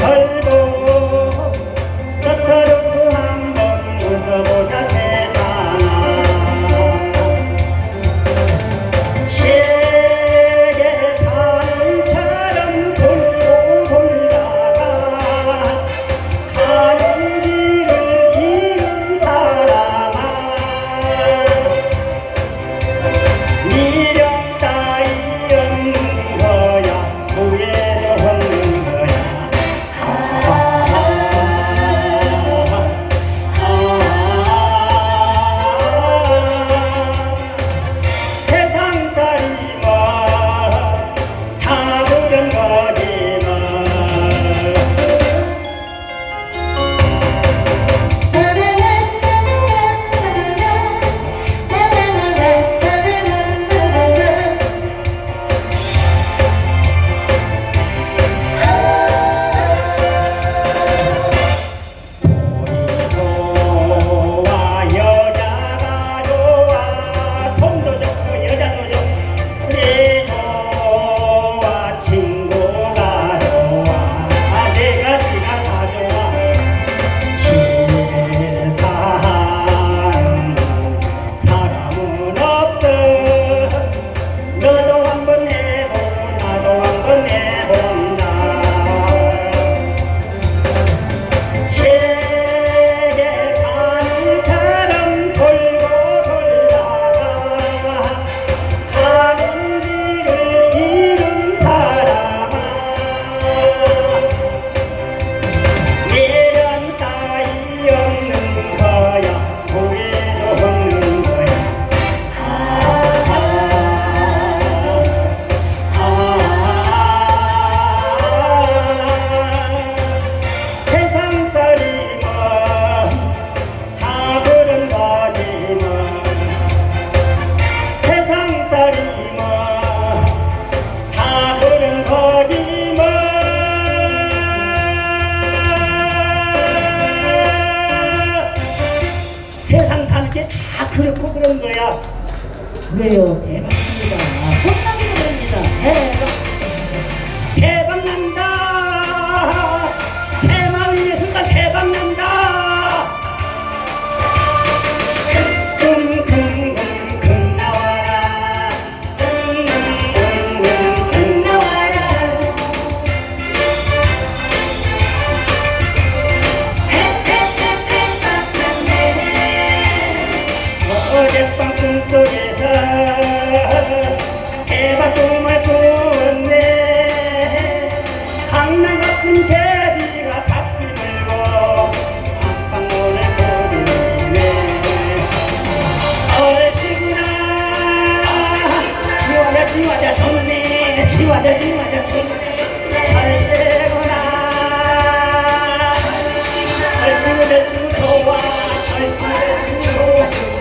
할 네, 그래요. 대박입니다. 꽃나기도 네, 됩니다. 대박. 장난 같은 제비가 값을 들고 안방 문에 버리네. 얼씨구나 지워라 지워라 손에 지워라 지워라 손에 얼씨구나. 얼씨구 얼씨구 좋아 얼씨구 좋아